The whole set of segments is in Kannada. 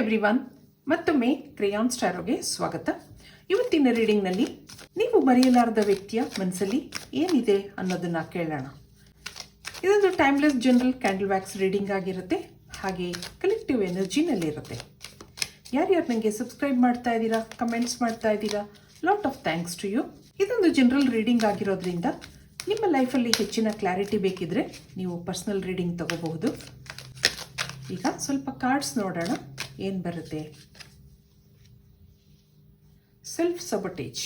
ಎವ್ರಿವನ್, ಮತ್ತೊಮ್ಮೆ ಕ್ರೇಯಾನ್ ಸ್ಟಾರೋಗೆ ಸ್ವಾಗತ. ಇವತ್ತಿನ ರೀಡಿಂಗ್ನಲ್ಲಿ ನೀವು ಮರೆಯಲಾರದ ವ್ಯಕ್ತಿಯ ಮನಸ್ಸಲ್ಲಿ ಏನಿದೆ ಅನ್ನೋದನ್ನ ಕೇಳೋಣ. ಇದೊಂದು timeless general candle wax reading ಆಗಿರುತ್ತೆ, ಹಾಗೆ ಕಲೆಕ್ಟಿವ್ ಎನರ್ಜಿನಲ್ಲಿರುತ್ತೆ ಯಾರ್ಯಾರು ನನಗೆ ಸಬ್ಸ್ಕ್ರೈಬ್ ಮಾಡ್ತಾ ಇದ್ದೀರಾ, ಕಮೆಂಟ್ಸ್ ಮಾಡ್ತಾ ಇದ್ದೀರಾ, lot of thanks to you. ಇದೊಂದು ಜನರಲ್ ರೀಡಿಂಗ್ ಆಗಿರೋದ್ರಿಂದ ನಿಮ್ಮ ಲೈಫಲ್ಲಿ ಹೆಚ್ಚಿನ ಕ್ಲಾರಿಟಿ ಬೇಕಿದ್ರೆ ನೀವು ಪರ್ಸ್ನಲ್ ರೀಡಿಂಗ್ ತಗೋಬಹುದು. ಈಗ ಸ್ವಲ್ಪ ಕಾರ್ಡ್ಸ್ ನೋಡೋಣ. ಏನು ಬರುತ್ತೆ? ಸೆಲ್ಫ್ ಸಬಟೇಜ್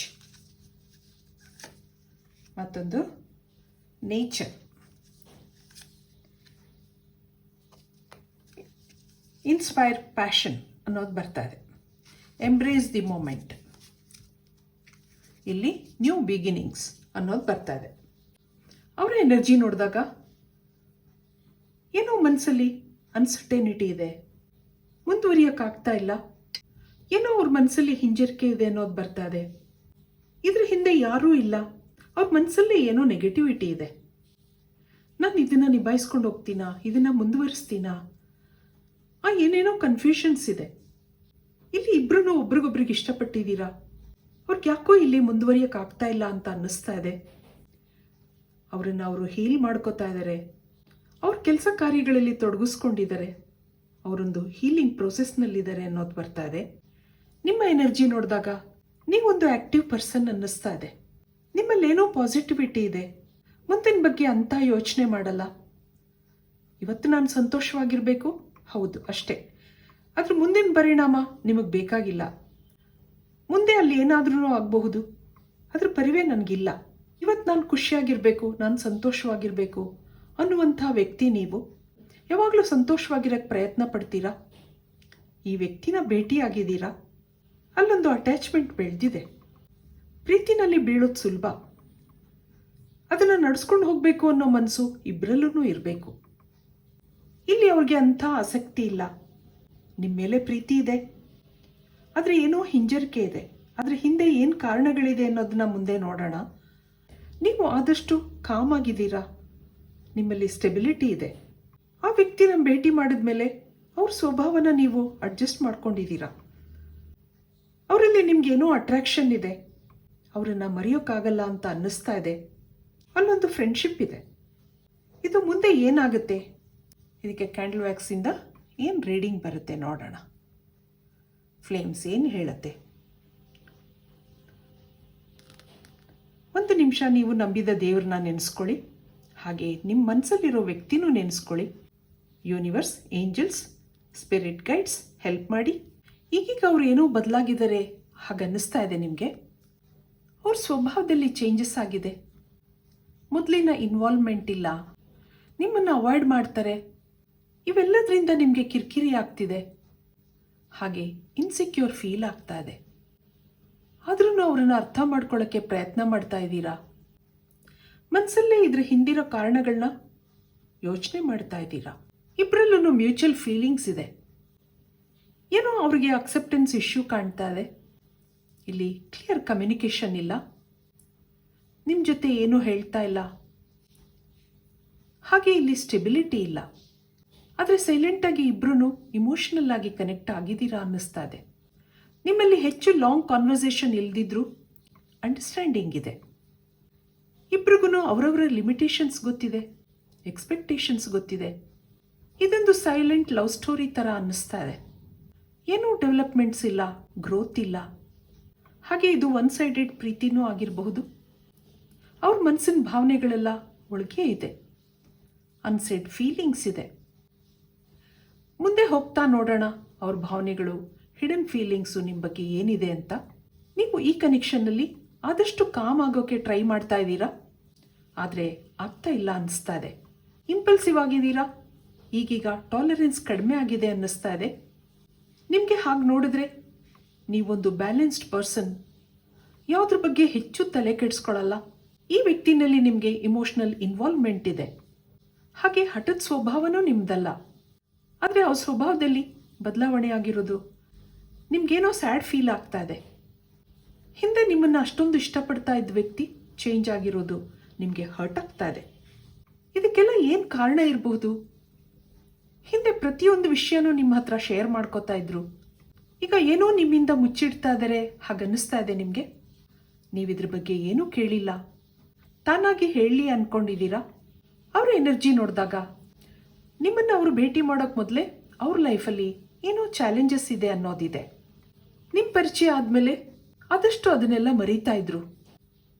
ಮತ್ತೊಂದು ನೇಚರ್ ಇನ್ಸ್ಪೈರ್ ಪ್ಯಾಷನ್ ಅನ್ನೋದು ಬರ್ತಾ ಇದೆ. ಎಂಬ್ರೇಸ್ ದಿ ಮೂಮೆಂಟ್ ಇಲ್ಲಿ ನ್ಯೂ ಬಿಗಿನಿಂಗ್ಸ್ ಅನ್ನೋದು ಬರ್ತಾ ಇದೆ. ಅವರ ಎನರ್ಜಿ ನೋಡಿದಾಗ ಏನೋ ಮನಸ್ಸಲ್ಲಿ ಅನ್ಸರ್ಟೆನಿಟಿ ಇದೆ. ಮುಂದುವರಿಯೋಕ್ಕಾಗ್ತಾ ಇಲ್ಲ. ಏನೋ ಅವ್ರ ಮನಸ್ಸಲ್ಲಿ ಹಿಂಜರಿಕೆ ಇದೆ ಅನ್ನೋದು ಬರ್ತಾ ಇದೆ. ಇದ್ರ ಹಿಂದೆ ಯಾರೂ ಇಲ್ಲ. ಅವ್ರ ಮನಸ್ಸಲ್ಲಿ ಏನೋ ನೆಗೆಟಿವಿಟಿ ಇದೆ. ನಾನು ಇದನ್ನು ನಿಭಾಯಿಸ್ಕೊಂಡು ಹೋಗ್ತೀನಾ? ಇದನ್ನು ಮುಂದುವರಿಸ್ತೀನಾ? ಆ ಏನೇನೋ ಕನ್ಫ್ಯೂಷನ್ಸ್ ಇದೆ. ಇಲ್ಲಿ ಇಬ್ರು ಒಬ್ರಿಗೊಬ್ರಿಗೆ ಇಷ್ಟಪಟ್ಟಿದ್ದೀರಾ? ಅವ್ರಿಗೆ ಯಾಕೋ ಇಲ್ಲಿ ಮುಂದುವರಿಯೋಕ್ಕಾಗ್ತಾ ಇಲ್ಲ ಅಂತ ಅನ್ನಿಸ್ತಾ ಇದೆ. ಅವರನ್ನು ಅವರು ಹೀಲ್ ಮಾಡ್ಕೋತಾ ಇದ್ದಾರೆ ಅವ್ರ ಕೆಲಸ ಕಾರ್ಯಗಳಲ್ಲಿ ತೊಡಗಿಸ್ಕೊಂಡಿದ್ದಾರೆ ಅವರೊಂದು ಹೀಲಿಂಗ್ ಪ್ರೊಸೆಸ್ನಲ್ಲಿದ್ದಾರೆ ಅನ್ನೋದು ಬರ್ತಾ ಇದೆ. ನಿಮ್ಮ ಎನರ್ಜಿ ನೋಡಿದಾಗ ನೀವೊಂದು ಆ್ಯಕ್ಟಿವ್ ಪರ್ಸನ್ ಅನ್ನಿಸ್ತಾ ಇದೆ. ನಿಮ್ಮಲ್ಲಿ ಏನೋ ಪಾಸಿಟಿವಿಟಿ ಇದೆ. ಮುಂದಿನ ಬಗ್ಗೆ ಅಂತ ಯೋಚನೆ ಮಾಡಲ್ಲ. ಇವತ್ತು ನಾನು ಸಂತೋಷವಾಗಿರಬೇಕು? ಹೌದು, ಅಷ್ಟೇ. ಅದ್ರ ಮುಂದಿನ ಪರಿಣಾಮ ನಿಮಗೆ ಬೇಕಾಗಿಲ್ಲ. ಮುಂದೆ ಅಲ್ಲಿ ಏನಾದ್ರೂ ಆಗಬಹುದು. ಅದ್ರ ಪರಿವೇ ನನಗಿಲ್ಲ. ಇವತ್ತು ನಾನು ಖುಷಿಯಾಗಿರಬೇಕು, ನಾನು ಸಂತೋಷವಾಗಿರಬೇಕು ಅನ್ನುವಂಥ ವ್ಯಕ್ತಿ ನೀವು. ಯಾವಾಗಲೂ ಸಂತೋಷವಾಗಿರೋಕ್ಕೆ ಪ್ರಯತ್ನ ಪಡ್ತೀರಾ? ಈ ವ್ಯಕ್ತಿನ ಭೇಟಿಯಾಗಿದ್ದೀರಾ? ಅಲ್ಲೊಂದು ಅಟ್ಯಾಚ್ಮೆಂಟ್ ಬೆಳೆದಿದೆ. ಪ್ರೀತಿನಲ್ಲಿ ಬೀಳೋದು ಸುಲಭ. ಅದನ್ನು ನಡೆಸ್ಕೊಂಡು ಹೋಗಬೇಕು ಅನ್ನೋ ಮನಸ್ಸು ಇಬ್ಬರಲ್ಲೂ ಇರಬೇಕು. ಇಲ್ಲಿ ಅವ್ರಿಗೆ ಅಂಥ ಆಸಕ್ತಿ ಇಲ್ಲ. ನಿಮ್ಮ ಮೇಲೆ ಪ್ರೀತಿ ಇದೆ. ಆದರೆ ಏನೋ ಹಿಂಜರಿಕೆ ಇದೆ. ಅದರ ಹಿಂದೆ ಏನು ಕಾರಣಗಳಿದೆ ಅನ್ನೋದನ್ನ ಮುಂದೆ ನೋಡೋಣ. ನೀವು ಆದಷ್ಟು ಕಾಮ್ ಆಗಿದ್ದೀರಾ ನಿಮ್ಮಲ್ಲಿ ಸ್ಟೆಬಿಲಿಟಿ ಇದೆ. ಆ ವ್ಯಕ್ತಿನ ಭೇಟಿ ಮಾಡಿದ ಮೇಲೆ ಅವ್ರ ಸ್ವಭಾವನ ನೀವು ಅಡ್ಜಸ್ಟ್ ಮಾಡ್ಕೊಂಡಿದ್ದೀರಾ? ಅವರಲ್ಲಿ ನಿಮ್ಗೇನೋ ಅಟ್ರಾಕ್ಷನ್ ಇದೆ. ಅವರನ್ನು ಮರೆಯೋಕ್ಕಾಗಲ್ಲ ಅಂತ ಅನ್ನಿಸ್ತಾ ಇದೆ. ಅಲ್ಲೊಂದು ಫ್ರೆಂಡ್ಶಿಪ್ ಇದೆ. ಇದು ಮುಂದೆ ಏನಾಗುತ್ತೆ? ಇದಕ್ಕೆ ಕ್ಯಾಂಡಲ್ ವ್ಯಾಕ್ಸಿಂದ ಏನು ರೀಡಿಂಗ್ ಬರುತ್ತೆ ನೋಡೋಣ. ಫ್ಲೇಮ್ಸ್ ಏನು ಹೇಳುತ್ತೆ? ಒಂದು ನಿಮಿಷ ನೀವು ನಂಬಿದ ದೇವ್ರನ್ನ ನೆನೆಸ್ಕೊಳ್ಳಿ. ಹಾಗೆ ನಿಮ್ಮ ಮನಸ್ಸಲ್ಲಿರೋ ವ್ಯಕ್ತಿನೂ ನೆನೆಸ್ಕೊಳ್ಳಿ. Universe angels spirit guides help ಮಾಡಿ. ಈಗೀಗ ಅವ್ರು ಏನೋ ಬದಲಾಗಿದ್ದಾರೆ. ಹಾಗನ್ನಿಸ್ತಾ ಇದೆ ನಿಮಗೆ? ಅವ್ರ ಸ್ವಭಾವದಲ್ಲಿ ಚೇಂಜಸ್ ಆಗಿದೆ. ಮೊದಲಿನ ಇನ್ವಾಲ್ವ್ಮೆಂಟ್ ಇಲ್ಲ. ನಿಮ್ಮನ್ನು ಅವಾಯ್ಡ್ ಮಾಡ್ತಾರೆ. ಇವೆಲ್ಲದರಿಂದ ನಿಮಗೆ ಕಿರಿಕಿರಿ ಆಗ್ತಿದೆ. ಹಾಗೆ ಇನ್ಸೆಕ್ಯೂರ್ ಫೀಲ್ ಆಗ್ತಾ ಇದೆ. ಆದ್ರೂ ಅವರನ್ನು ಅರ್ಥ ಮಾಡ್ಕೊಳ್ಳೋಕ್ಕೆ ಪ್ರಯತ್ನ ಮಾಡ್ತಾ ಇದ್ದೀರಾ? ಮನಸ್ಸಲ್ಲೇ ಇದ್ರ ಹಿಂದಿರೋ ಕಾರಣಗಳನ್ನ ಯೋಚನೆ ಮಾಡ್ತಾ ಇದ್ದೀರಾ? ಇಬ್ಬರಲ್ಲೂ ಮ್ಯೂಚುವಲ್ ಫೀಲಿಂಗ್ಸ್ ಇದೆ. ಏನೋ ಅವ್ರಿಗೆ ಅಕ್ಸೆಪ್ಟೆನ್ಸ್ ಇಶ್ಯೂ ಕಾಣ್ತಾ ಇದೆ. ಇಲ್ಲಿ ಕ್ಲಿಯರ್ ಕಮ್ಯುನಿಕೇಷನ್ ಇಲ್ಲ. ನಿಮ್ಮ ಜೊತೆ ಏನೂ ಹೇಳ್ತಾ ಇಲ್ಲ. ಹಾಗೆ ಇಲ್ಲಿ ಸ್ಟೆಬಿಲಿಟಿ ಇಲ್ಲ. ಆದರೆ ಸೈಲೆಂಟಾಗಿ ಇಬ್ಬರೂ ಇಮೋಷನಲ್ ಆಗಿ ಕನೆಕ್ಟ್ ಆಗಿದ್ದೀರಾ ಅನ್ನಿಸ್ತಾ ಇದೆ. ನಿಮ್ಮಲ್ಲಿ ಹೆಚ್ಚು ಲಾಂಗ್ ಕಾನ್ವರ್ಸೇಷನ್ ಇಲ್ದಿದ್ರೂ ಅಂಡರ್ಸ್ಟ್ಯಾಂಡಿಂಗ್ ಇದೆ. ಇಬ್ರಿಗೂ ಅವರವರ ಲಿಮಿಟೇಷನ್ಸ್ ಗೊತ್ತಿದೆ ಎಕ್ಸ್ಪೆಕ್ಟೇಷನ್ಸ್ ಗೊತ್ತಿದೆ. ಇದೊಂದು ಸೈಲೆಂಟ್ ಲವ್ ಸ್ಟೋರಿ ಥರ ಅನ್ನಿಸ್ತಾ ಇದೆ. ಏನೂ ಡೆವಲಪ್ಮೆಂಟ್ಸ್ ಇಲ್ಲ ಗ್ರೋತ್ ಇಲ್ಲ. ಹಾಗೆ ಇದು ಒನ್ ಸೈಡೆಡ್ ಪ್ರೀತಿನೂ ಆಗಿರಬಹುದು. ಅವ್ರ ಮನಸ್ಸಿನ ಭಾವನೆಗಳೆಲ್ಲ ಒಳಗೆ ಇದೆ. ಅನ್ಸೆಡ್ ಫೀಲಿಂಗ್ಸ್ ಇದೆ. ಮುಂದೆ ಹೋಗ್ತಾ ನೋಡೋಣ ಅವ್ರ ಭಾವನೆಗಳು ಹಿಡನ್ ಫೀಲಿಂಗ್ಸು ನಿಮ್ಮ ಬಗ್ಗೆ ಏನಿದೆ ಅಂತ. ನೀವು ಈ ಕನೆಕ್ಷನ್ನಲ್ಲಿ ಆದಷ್ಟು ಕಾಮ್ ಆಗೋಕ್ಕೆ ಟ್ರೈ ಮಾಡ್ತಾ ಇದ್ದೀರಾ? ಆದರೆ ಆಗ್ತಾ ಇಲ್ಲ ಅನ್ನಿಸ್ತಾ ಇದೆ. ಇಂಪಲ್ಸಿವ್ ಆಗಿದ್ದೀರಾ? ಈಗೀಗ ಟಾಲರೆನ್ಸ್ ಕಡಿಮೆ ಆಗಿದೆ ಅನ್ನಿಸ್ತಾ ಇದೆ. ನಿಮಗೆ ಹಾಗೆ ನೋಡಿದ್ರೆ? ನೀವೊಂದು ಬ್ಯಾಲೆನ್ಸ್ಡ್ ಪರ್ಸನ್ ಯಾವುದ್ರ ಬಗ್ಗೆ ಹೆಚ್ಚು ತಲೆ ಕೆಡಿಸ್ಕೊಳ್ಳಲ್ಲ ಈ ವ್ಯಕ್ತಿನಲ್ಲಿ ನಿಮಗೆ ಇಮೋಷ್ನಲ್ ಇನ್ವಾಲ್ವ್ಮೆಂಟ್ ಇದೆ. ಹಾಗೆ ಹಠದ ಸ್ವಭಾವನೂ ನಿಮ್ಮದಲ್ಲ ಆದರೆ ಅವ್ರ ಸ್ವಭಾವದಲ್ಲಿ ಬದಲಾವಣೆ ಆಗಿರೋದು ನಿಮ್ಗೇನೋ ಸ್ಯಾಡ್ ಫೀಲ್ ಆಗ್ತಾ ಇದೆ. ಹಿಂದೆ ನಿಮ್ಮನ್ನು ಅಷ್ಟೊಂದು ಇಷ್ಟಪಡ್ತಾ ಇದ್ದ ವ್ಯಕ್ತಿ ಚೇಂಜ್ ಆಗಿರೋದು ನಿಮಗೆ ಹರ್ಟ್ ಆಗ್ತಾ ಇದೆ. ಇದಕ್ಕೆಲ್ಲ ಏನು ಕಾರಣ ಇರಬಹುದು? ಹಿಂದೆ ಪ್ರತಿಯೊಂದು ವಿಷಯನೂ ನಿಮ್ಮ ಹತ್ರ ಶೇರ್ ಮಾಡ್ಕೋತಾ ಇದ್ರು. ಈಗ ಏನೋ ನಿಮ್ಮಿಂದ ಮುಚ್ಚಿಡ್ತಾ ಇದ್ದಾರೆ ಹಾಗನ್ನಿಸ್ತಾ ಇದೆ ನಿಮಗೆ? ನೀವಿದ್ರ ಬಗ್ಗೆ ಏನೂ ಕೇಳಿಲ್ಲ. ತಾನಾಗಿ ಹೇಳಿ ಅನ್ಕೊಂಡಿದ್ದೀರಾ? ಅವರ ಎನರ್ಜಿ ನೋಡಿದಾಗ. ನಿಮ್ಮನ್ನು ಅವರು ಭೇಟಿ ಮಾಡೋಕೆ ಮೊದಲೇ ಅವ್ರ ಲೈಫಲ್ಲಿ ಏನೋ ಚಾಲೆಂಜಸ್ ಇದೆ ಅನ್ನೋದಿದೆ. ನಿಮ್ಮ ಪರಿಚಯ ಆದಮೇಲೆ ಆದಷ್ಟು ಅದನ್ನೆಲ್ಲ ಮರೀತಾ ಇದ್ರು.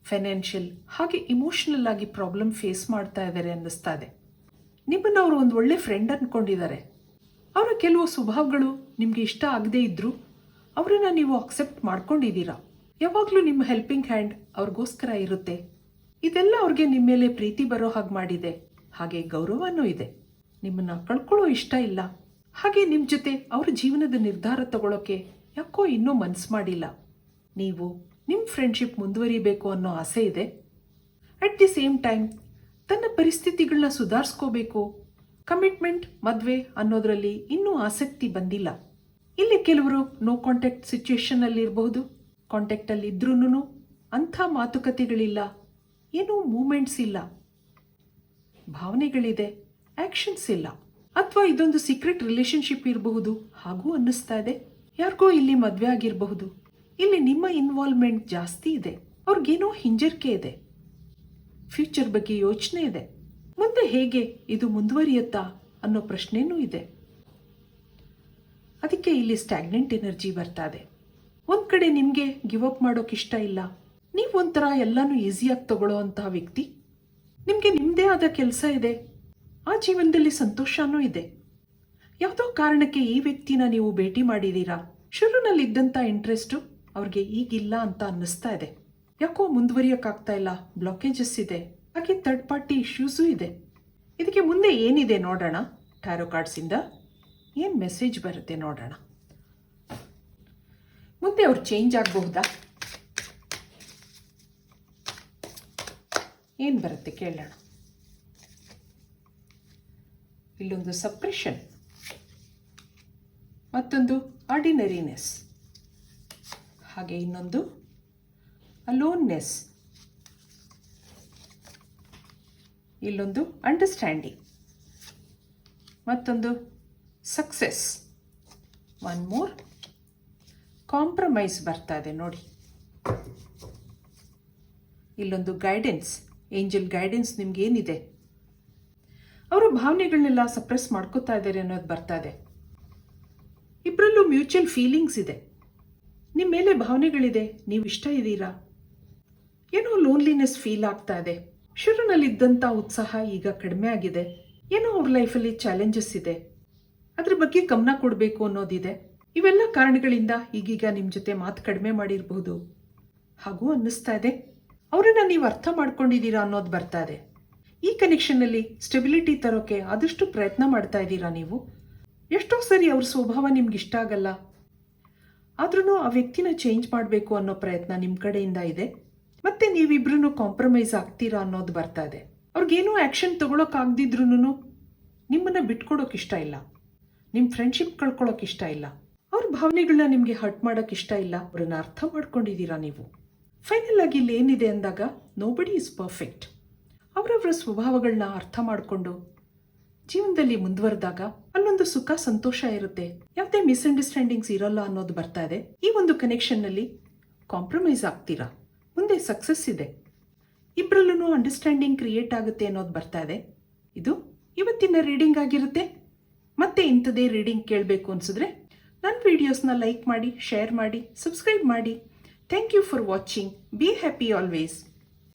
ಫೈನಾನ್ಷಿಯಲ್ ಹಾಗೆ ಇಮೋಷನಲ್ ಆಗಿ ಪ್ರಾಬ್ಲಮ್ ಫೇಸ್ ಮಾಡ್ತಾ ಇದ್ದಾರೆ ಅನ್ನಿಸ್ತಾ ಇದೆ. ನಿಮ್ಮನ್ನು ಅವರು ಒಂದು ಒಳ್ಳೆ ಫ್ರೆಂಡ್ ಅಂದ್ಕೊಂಡಿದ್ದಾರೆ ಅವರ ಕೆಲವು ಸ್ವಭಾವಗಳು ನಿಮಗೆ ಇಷ್ಟ ಆಗದೇ ಇದ್ದರೂ ಅವರನ್ನು ನೀವು ಅಕ್ಸೆಪ್ಟ್ ಮಾಡ್ಕೊಂಡಿದ್ದೀರಾ? ಯಾವಾಗಲೂ ನಿಮ್ಮ ಹೆಲ್ಪಿಂಗ್ ಹ್ಯಾಂಡ್ ಅವ್ರಿಗೋಸ್ಕರ ಇರುತ್ತೆ. ಇದೆಲ್ಲ ಅವ್ರಿಗೆ ನಿಮ್ಮ ಮೇಲೆ ಪ್ರೀತಿ ಬರೋ ಹಾಗೆ ಮಾಡಿದೆ. ಹಾಗೆ ಗೌರವನೂ ಇದೆ. ನಿಮ್ಮನ್ನ ಕಳ್ಕೊಳ್ಳೋ ಇಷ್ಟ ಇಲ್ಲ. ಹಾಗೆ ನಿಮ್ಮ ಜೊತೆ ಅವ್ರ ಜೀವನದ ನಿರ್ಧಾರ ತಗೊಳ್ಳೋಕೆ ಯಾಕೋ ಇನ್ನೂ ಮನ್ಸು ಮಾಡಿಲ್ಲ. ನೀವು ನಿಮ್ಮ ಫ್ರೆಂಡ್ಶಿಪ್ ಮುಂದುವರಿಬೇಕು ಅನ್ನೋ ಆಸೆ ಇದೆ. ಅಟ್ ದಿ ಸೇಮ್ ಟೈಮ್ ತನ್ನ ಪರಿಸ್ಥಿತಿಗಳನ್ನ ಸುಧಾರಿಸ್ಕೋಬೇಕು. ಕಮಿಟ್ಮೆಂಟ್ ಮದುವೆ ಅನ್ನೋದರಲ್ಲಿ ಇನ್ನೂ ಆಸಕ್ತಿ ಬಂದಿಲ್ಲ. ಇಲ್ಲಿ ಕೆಲವರು ನೋ ಕಾಂಟ್ಯಾಕ್ಟ್ ಸಿಚುಯೇಷನ್ ಅಲ್ಲಿ ಇರಬಹುದು. ಕಾಂಟ್ಯಾಕ್ಟ್ ಅಲ್ಲಿ ಇದ್ರೂ ಅಂಥ ಮಾತುಕತೆಗಳಿಲ್ಲ. ಏನೂ ಮೂಮೆಂಟ್ಸ್ ಇಲ್ಲ. ಭಾವನೆಗಳಿದೆ ಆಕ್ಷನ್ಸ್ ಇಲ್ಲ. ಅಥವಾ ಇದೊಂದು ಸೀಕ್ರೆಟ್ ರಿಲೇಶನ್ಶಿಪ್ ಇರಬಹುದು. ಹಾಗೂ ಅನ್ನಿಸ್ತಾ ಇದೆ. ಯಾರಿಗೋ ಇಲ್ಲಿ ಮದುವೆ ಆಗಿರಬಹುದು. ಇಲ್ಲಿ ನಿಮ್ಮ ಇನ್ವಾಲ್ವ್ಮೆಂಟ್ ಜಾಸ್ತಿ ಇದೆ. ಅವ್ರಿಗೇನೋ ಹಿಂಜರಿಕೆ ಇದೆ. ಫ್ಯೂಚರ್ ಬಗ್ಗೆ ಯೋಚನೆ ಇದೆ. ಮುಂದೆ ಹೇಗೆ ಇದು ಮುಂದುವರಿಯುತ್ತಾ ಅನ್ನೋ ಪ್ರಶ್ನೆನೂ ಇದೆ. ಅದಕ್ಕೆ ಇಲ್ಲಿ ಸ್ಟ್ಯಾಗ್ನೆಂಟ್ ಎನರ್ಜಿ ಬರ್ತಾ ಇದೆ ಒಂದು ಕಡೆ ನಿಮಗೆ ಗಿವ್ ಅಪ್ ಮಾಡೋಕೆ ಇಷ್ಟ ಇಲ್ಲ. ನೀವು ಒಂಥರ ಎಲ್ಲಾನು ಈಸಿಯಾಗಿ ತಗೊಳ್ಳೋ ಅಂತಹ ವ್ಯಕ್ತಿ. ನಿಮಗೆ ನಿಮ್ಮದೇ ಆದ ಕೆಲಸ ಇದೆ. ಆ ಜೀವನದಲ್ಲಿ ಸಂತೋಷನೂ ಇದೆ. ಯಾವುದೋ ಕಾರಣಕ್ಕೆ ಈ ವ್ಯಕ್ತಿನ ನೀವು ಭೇಟಿ ಮಾಡಿದ್ದೀರಾ ಶುರುನಲ್ಲಿ ಇದ್ದಂಥ ಇಂಟ್ರೆಸ್ಟು ಅವ್ರಿಗೆ ಈಗಿಲ್ಲ ಅಂತ ಅನ್ನಿಸ್ತಾ ಇದೆ. ಯಾಕೋ ಮುಂದುವರಿಯೋಕ್ಕಾಗ್ತಾ ಇಲ್ಲ? ಬ್ಲಾಕೇಜಸ್ ಇದೆ. ಹಾಗೆ ಥರ್ಡ್ ಪಾರ್ಟಿ ಇಶ್ಯೂಸು ಇದೆ. ಇದಕ್ಕೆ ಮುಂದೆ ಏನಿದೆ ನೋಡೋಣ ಟ್ಯಾರೋ ಕಾರ್ಡ್ಸಿಂದ ಏನು ಮೆಸೇಜ್ ಬರುತ್ತೆ ನೋಡೋಣ. ಮುಂದೆ ಅವ್ರು ಚೇಂಜ್ ಆಗಬಹುದಾ? ಏನು ಬರುತ್ತೆ ಕೇಳೋಣ. ಇಲ್ಲೊಂದು ಸಪ್ರೆಷನ್ ಮತ್ತೊಂದು ಆರ್ಡಿನರಿನೆಸ್ ಹಾಗೆ ಇನ್ನೊಂದು ಅಲೋನ್ನೆಸ್ ಇಲ್ಲೊಂದು ಅಂಡರ್ಸ್ಟ್ಯಾಂಡಿಂಗ್ ಮತ್ತೊಂದು ಸಕ್ಸೆಸ್ ಒನ್ ಮೋರ್ ಕಾಂಪ್ರಮೈಸ್ ಬರ್ತಾ ಇದೆ ನೋಡಿ. ಇಲ್ಲೊಂದು ಗೈಡೆನ್ಸ್ ಏಂಜಲ್ ಗೈಡೆನ್ಸ್ ನಿಮ್ಗೆ ಏನಿದೆ? ಅವರ ಭಾವನೆಗಳನ್ನೆಲ್ಲ ಸಪ್ರೆಸ್ ಮಾಡ್ಕೋತಾ ಇದ್ದಾರೆ ಅನ್ನೋದು ಬರ್ತಾ ಇದೆ. ಇಬ್ಬರಲ್ಲೂ ಮ್ಯೂಚುವಲ್ ಫೀಲಿಂಗ್ಸ್ ಇದೆ. ನಿಮ್ಮ ಮೇಲೆ ಭಾವನೆಗಳಿದೆ. ನೀವು ಇಷ್ಟ ಇದ್ದೀರಾ? ಏನೋ ಲೋನ್ಲಿನೆಸ್ ಫೀಲ್ ಆಗ್ತಾ ಇದೆ. ಶುರುನಲ್ಲಿದ್ದಂಥ ಉತ್ಸಾಹ ಈಗ ಕಡಿಮೆ ಆಗಿದೆ. ಏನೋ ಅವ್ರ ಲೈಫಲ್ಲಿ ಚಾಲೆಂಜಸ್ ಇದೆ. ಅದ್ರ ಬಗ್ಗೆ ಗಮನ ಕೊಡಬೇಕು ಅನ್ನೋದಿದೆ. ಇವೆಲ್ಲ ಕಾರಣಗಳಿಂದ ಈಗೀಗ ನಿಮ್ಮ ಜೊತೆ ಮಾತು ಕಡಿಮೆ ಮಾಡಿರಬಹುದು ಹಾಗೂ ಅನ್ನಿಸ್ತಾ ಇದೆ. ಅವರನ್ನು ನೀವು ಅರ್ಥ ಮಾಡ್ಕೊಂಡಿದ್ದೀರಾ ಅನ್ನೋದು ಬರ್ತಾ ಇದೆ. ಈ ಕನೆಕ್ಷನ್ನಲ್ಲಿ ಸ್ಟೆಬಿಲಿಟಿ ತರೋಕೆ ಆದಷ್ಟು ಪ್ರಯತ್ನ ಮಾಡ್ತಾ ಇದ್ದೀರಾ ನೀವು? ಎಷ್ಟೋ ಸರಿ ಅವ್ರ ಸ್ವಭಾವ ನಿಮ್ಗೆ ಇಷ್ಟ ಆಗಲ್ಲ. ಆದ್ರೂ ಆ ವ್ಯಕ್ತಿನ ಚೇಂಜ್ ಮಾಡಬೇಕು ಅನ್ನೋ ಪ್ರಯತ್ನ ನಿಮ್ಮ ಕಡೆಯಿಂದ ಇದೆ. ಮತ್ತೆ ನೀವಿಬ್ರು ಕಾಂಪ್ರಮೈಸ್ ಆಗ್ತೀರಾ ಅನ್ನೋದು ಬರ್ತಾ ಇದೆ. ಅವ್ರಿಗೇನೂ ಆ್ಯಕ್ಷನ್ ತಗೊಳಕ್ಕಾಗ್ದಿದ್ರು ನಿಮ್ಮನ್ನ ಬಿಟ್ಕೊಡೋಕೆ ಇಷ್ಟ ಇಲ್ಲ. ನಿಮ್ಮ ಫ್ರೆಂಡ್ಶಿಪ್ ಕಳ್ಕೊಳ್ಳೋಕೆ ಇಷ್ಟ ಇಲ್ಲ. ಅವ್ರ ಭಾವನೆಗಳನ್ನ ನಿಮಗೆ ಹರ್ಟ್ ಮಾಡೋಕೆ ಇಷ್ಟ ಇಲ್ಲ. ಅವ್ರನ್ನ ಅರ್ಥ ಮಾಡ್ಕೊಂಡಿದ್ದೀರಾ ನೀವು. ಫೈನಲ್ ಆಗಿ ಇಲ್ಲಿ ಏನಿದೆ ಅಂದಾಗ ನೋಬಡಿ ಇಸ್ ಪರ್ಫೆಕ್ಟ್ ಅವರವರ ಸ್ವಭಾವಗಳನ್ನ ಅರ್ಥ ಮಾಡಿಕೊಂಡು ಜೀವನದಲ್ಲಿ ಮುಂದುವರೆದಾಗ ಅಲ್ಲೊಂದು ಸುಖ, ಸಂತೋಷ ಇರುತ್ತೆ. ಯಾವುದೇ ಮಿಸ್ಅಂಡರ್ಸ್ಟ್ಯಾಂಡಿಂಗ್ಸ್ ಇರಲ್ಲ ಅನ್ನೋದು ಬರ್ತಾ ಇದೆ. ಈ ಒಂದು ಕನೆಕ್ಷನ್ನಲ್ಲಿ ಕಾಂಪ್ರಮೈಸ್ ಆಗ್ತೀರಾ? ಮುಂದೆ ಸಕ್ಸಸ್ ಇದೆ. ಇಬ್ಬರಲ್ಲೂ ಅಂಡರ್ಸ್ಟ್ಯಾಂಡಿಂಗ್ ಕ್ರಿಯೇಟ್ ಆಗುತ್ತೆ ಅನ್ನೋದು ಬರ್ತಾ ಇದೆ. ಇದು ಇವತ್ತಿನ ರೀಡಿಂಗ್ ಆಗಿರುತ್ತೆ. ಮತ್ತೆ ಇಂಥದೇ ರೀಡಿಂಗ್ ಕೇಳಬೇಕು ಅನ್ಸಿದ್ರೆ ನನ್ನ ವಿಡಿಯೋಸ್ನ ಲೈಕ್ ಮಾಡಿ ಶೇರ್ ಮಾಡಿ ಸಬ್ಸ್ಕ್ರೈಬ್ ಮಾಡಿ. Thank you for watching be happy always